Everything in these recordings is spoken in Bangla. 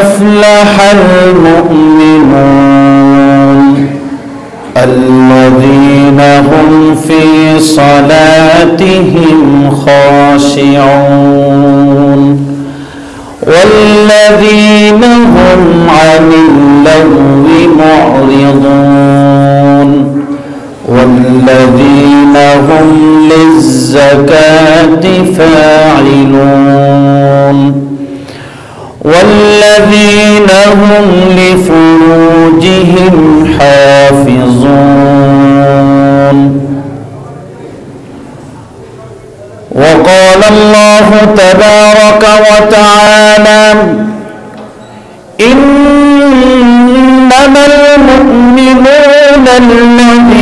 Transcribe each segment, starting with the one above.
أفلح المؤمنون الذين هم في صلاتهم خاشعون والذين هم عن اللغو معرضون والذين هم للزكاة فاعلون والذين هم لفروجهم حافظون. وقال الله تبارك وتعالى إنما المؤمنون الذين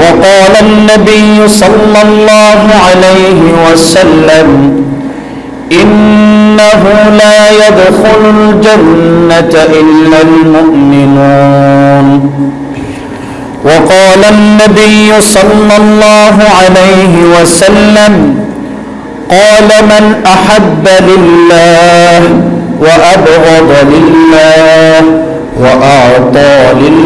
وقال النبي صلى الله عليه وسلم إنه لا يدخل الجنة إلا المؤمنون. وقال النبي صلى الله عليه وسلم قال من أحب لله وأبغض لله وأعطى لله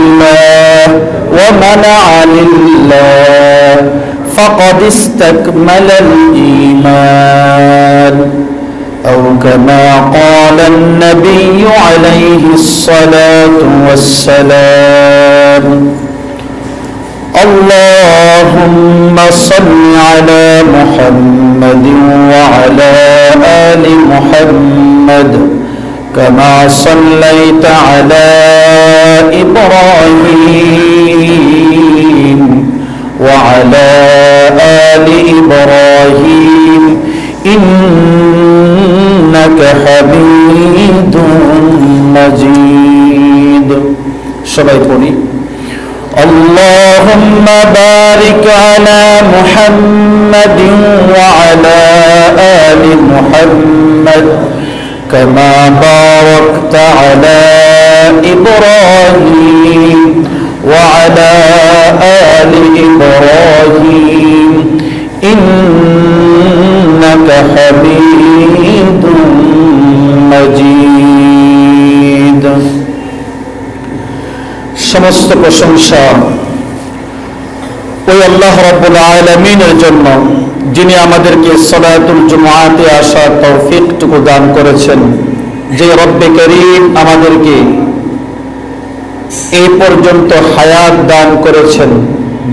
ومنع لله فقد استكمل الإيمان. أو كما قال النبي عليه الصلاة والسلام اللهم صل على محمد وعلى آل محمد كما صليت على إبراهيم وعلى آل إبراهيم إنك حميد مجيد. شبيتوني اللهم بارك على محمد وعلى آل محمد كما باركت على إبراهيم وعلى آل إبراهيم إنك حميد مجيد সমস্ত প্রশংসা ওই আল্লাহ রব্বুল আলমিনের জন্য যিনি আমাদেরকে সলাতুল জুমাতে আসার তৌফিকটুকু দান করেছেন, যে রব্বে করিম আমাদেরকে এই পর্যন্ত হায়াত দান করেছেন,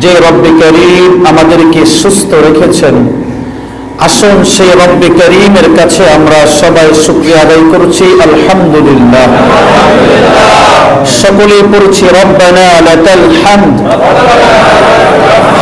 যে রব্বে করিম আমাদেরকে সুস্থ রেখেছেন। আসুন সেই রব্বে করিমের কাছে আমরা সবাই শুক্রিয়া আদায় করছি, আলহামদুলিল্লাহ। সকলেই পড়ছি, রব্বানা লাকাল হামদ।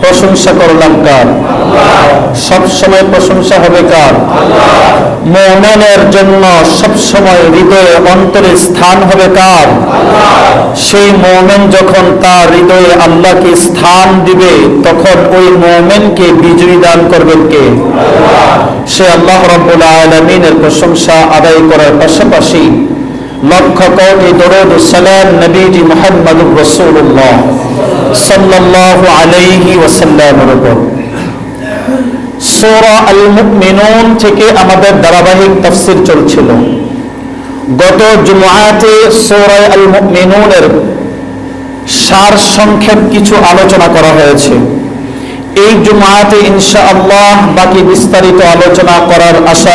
প্রশংসা করলাম কার? সব সময় প্রশংসা হবে কার? মোমেনের জন্য সব সময় হৃদয়ে অন্তরে স্থান হবে কার? সেই মৌমেন যখন তার হৃদয়ে আল্লাহকে স্থান দিবে, তখন ওই মৌমেনকে বিজয়ী দান করবেন কে? সে আল্লাহ রব্বুল আলমিনের প্রশংসা আদায় করার পাশাপাশি লক্ষ কোটি দরুদ সালাম নবীজি মুহাম্মদুর রাসূলুল্লাহ সাল্লাল্লাহু আলাইহি ওয়াসাল্লামের উপর। সূরা আল মুমিনুন থেকে আমাদের ধারাবাহিক তাফসীর চলছিল। গত জুমআতে সূরা আল মুমিনুনের সার সংক্ষেপ কিছু আলোচনা করা হয়েছে। এই জুমআতে ইনশাআল্লাহ বাকি বিস্তারিত আলোচনা করার আশা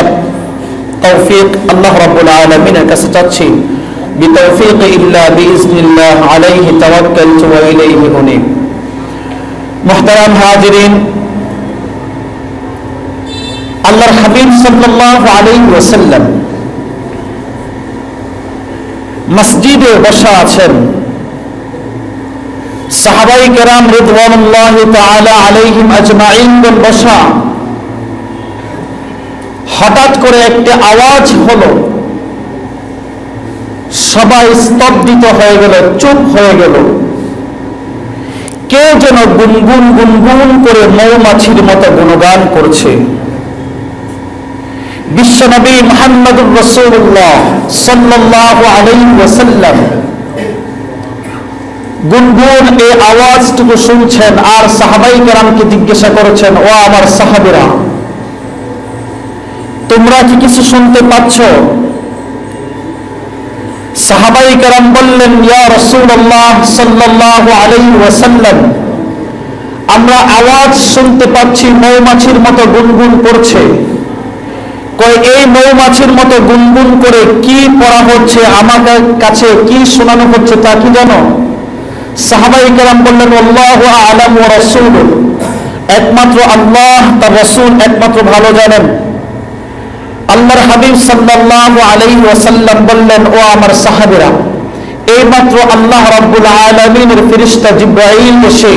তৌফিক আল্লাহ রাব্বুল আলামিনের কাছে চাচ্ছি। বিতৌফিক ইল্লা বিইজনিল্লাহ আলাইহি তাওয়াক্কালতু ওয়া ইলাইহি উনীব। মুহতারাম হাজিরিন, আল্লাহর হাবিব সাল্লাল্লাহু আলাইহি ওয়াসাল্লাম মসজিদে বসা আছেন। সাহাবাই কেরাম রিদওয়ানুল্লাহ তাআলা আলাইহিম আজমাইনগণ বসা হঠাৎ করে একটি আওয়াজ হলো। সবাই স্তব্ধিত হয়ে গেল, চুপ হয়ে গেল। কেউ যেন গুনগুন গুনগুন করে মৌমাছির মতো গুণগান করছে। বিশ্বনবী মোহাম্মদুর রসুল্লাহ সাল্লাল্লাহু আলাইহি ওয়াসাল্লাম গুনগুন এই আওয়াজটুকু শুনছেন আর সাহাবাই কেরামকে জিজ্ঞাসা করেছেন, ও আমার সাহাবিরা তোমরা কি কিছু শুনতে পাচ্ছ? সাহাবাই কেরাম বললেন, ইয়া রসুল্লাহ সাল্লাল্লাহু আলাইহি ওয়াসাল্লাম, আমরা আওয়াজ শুনতে পাচ্ছি মৌমাছির মতো গুনগুন করছে। এই মৌমাছির মতো গুনগুন করে কি পড়া হচ্ছে? আমার কাছে কি শোনানো হচ্ছে তা কি জানো? সাহাবাই কেরাম বললেন, আল্লাহ আলাম ও রসুল একমাত্র আল্লাহ তার রসুল একমাত্র ভালো জানেন। আল্লাহর হাবিব সাল্লাল্লাহু আলাইহি ওয়াসাল্লাম বললেন, ও আমার সাহাবেরা, এইমাত্র আল্লাহ রাব্বুল আলামিনের ফেরেশতা জিব্রাহিম এসে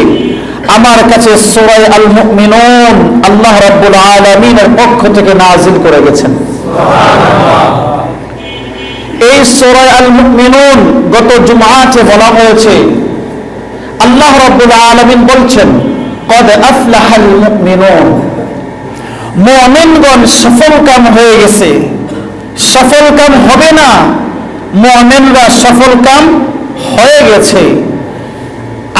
আমার কাছে সূরা আল মুমিনুন আল্লাহ রাব্বুল আলামিনের পক্ষ থেকে নাযিল করে গেছেন। এই সোরাই আল মুমিনুন গত জুমআতে বলা হয়েছে, আল্লাহ রাব্বুল আলামিন বলছেন, কদ আফলাহাল মিনুন মমেনগণ সফল কাম হয়ে গেছে সফল কাম হবে না মমেনরা সফল কাম হয়ে গেছে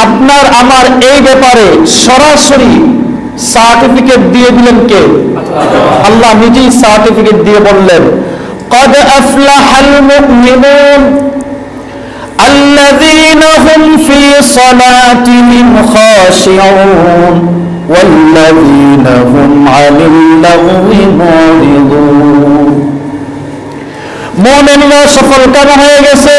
আপনার আমার এই ব্যাপারে সরাসরি সার্টিফিকেট দিয়ে দিলেন কে আল্লাহ নিজেই সার্টিফিকেট দিয়ে বললেন قد أفلح المؤمنون الذين هم في صلاتهم خاشعون والذين هم عن اللغو معرضون মোমেনরা সফল কাম হয়ে গেছে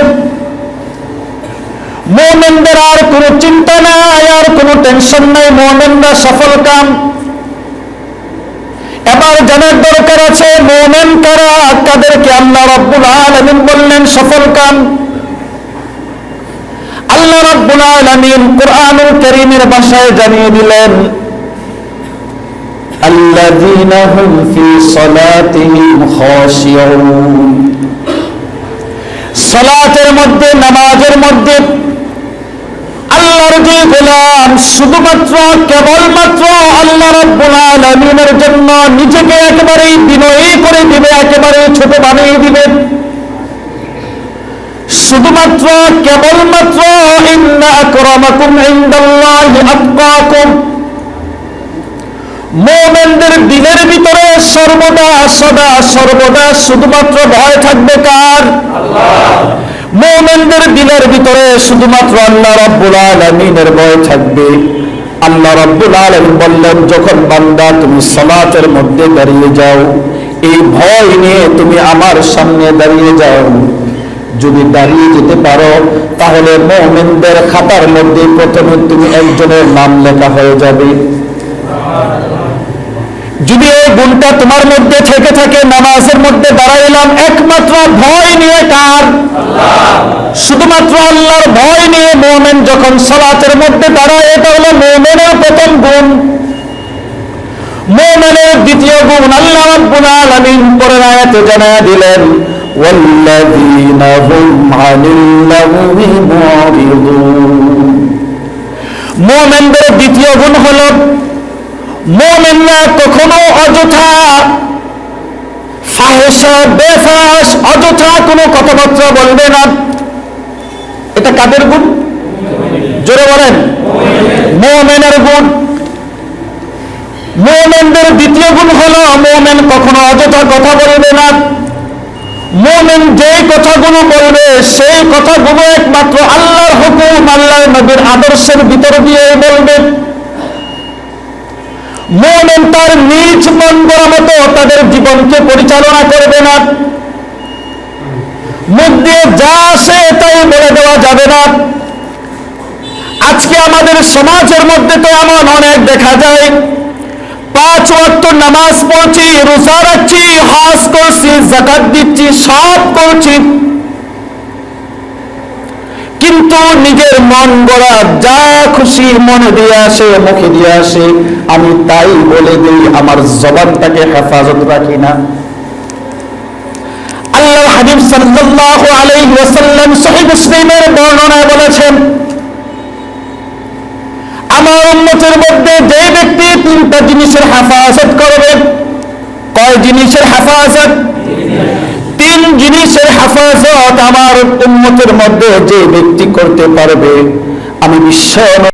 মোমেনদের আর কোনো চিন্তা নাই আর কোনো টেনশন নাই মোমেনরা সফল কাম এবার জানার দরকার আছে মোমেন কারা কাদেরকে আল্লাহ রব্বুল আলামিন বললেন সফল কাম আল্লাহ রব্বুল আলামিন কোরআনুল কারীমের ভাষায় জানিয়ে দিলেন الذين هم في صلاتهم خاشعون সলাতের মধ্যে নামাজের মধ্যে আল্লাহর যে গোলাম শুধুমাত্র কেবলমাত্র আল্লাহ রাব্বুল আলামিনের জন্য নিজেকে একেবারে বিনয়ী করে দিবে একেবারে ছোট বানিয়ে দিবে শুধুমাত্র কেবলমাত্র ইন্না আকরামাকুম ইনদাল্লাহি আতকাকুম মোমেনদের দিনের ভিতরে সর্বদা, সদা, সর্বদা শুধুমাত্র ভয় থাকবে কার? মোমেনদের দিনের ভিতরে শুধুমাত্র আল্লাহ রব্বুল আলমিনের ভয় থাকবে। আল্লাহ রব্বুল আলমিন বললেন, যখন বান্দা তুমি সলাতের মধ্যে দাঁড়িয়ে যাও, এই ভয় নিয়ে তুমি আমার সামনে দাঁড়িয়ে যাও। যদি দাঁড়িয়ে যেতে পারো, তাহলে মোমেনদের খাতার মধ্যে প্রথমে তুমি একজনের নাম লেখা হয়ে যাবে। যদি এই গুণটা তোমার মধ্যে থেকে থাকে নামাজের মধ্যে দাঁড়াইলাম একমাত্র ভয় নিয়ে কার শুধুমাত্র আল্লাহর ভয় নিয়ে মোমেন যখন সলাতের মধ্যে দাঁড়ায় এটা হলো মোমেনের প্রথম গুণ মোমেনের দ্বিতীয় গুণ আল্লাহ রাব্বুল আলামিন পরের আয়াতে জানায়া দিলেন والذين هم عن اللغو معرضون মোমেনদের দ্বিতীয় গুণ হলো মোমেনরা কখনো অযথা ফাহেসা বেফাস অযথা কোনো কথাবার্তা বলবে না। এটা কাদের গুণ? জোরে বলেন। মোমেনের গুণ। মোমেনদের দ্বিতীয় গুণ হলো, মোমেন কখনো অযথা কথা বলবে না। মোমেন যে কথাগুলো বলবে, সেই কথাগুলো একমাত্র আল্লাহর হুকুম, আল্লাহর নবীর আদর্শের ভিতর দিয়ে বলবে। মোমেন তার নিজ মন মতো তাদের জীবনকে পরিচালনা করবে না। মুখ দিয়ে যা আসে তাই বলে দেওয়া যাবে না। আজকে আমাদের সমাজের মধ্যে তো এমন অনেক দেখা যায়। পাঁচ ওয়াক্ত নামাজ পড়ছি, রোজা রাখছি, হজ করছি জাকাত দিচ্ছি, সব করছি। কিন্তু নিজের মন গড়া যা খুশি মনে দিয়ে আসে, মুখে দিয়ে আসে, আমি তাই বলে দিই, আমার জবানটাকে হেফাজত রাখি না। আল্লাহ হাবিব সাল্লাল্লাহু আলাইহি ওয়াসাল্লাম সহিহ মুসলিমের বর্ণনায় বলেছেন, আমার উন্মতের মধ্যে যে ব্যক্তি তিনটা জিনিসের হেফাজত করবে, কয় জিনিসের হেফাজত? তিন জিনিসের হেফাজত আমার উন্মতের মধ্যে যে ব্যক্তি করতে পারবে আমি বিশ্ব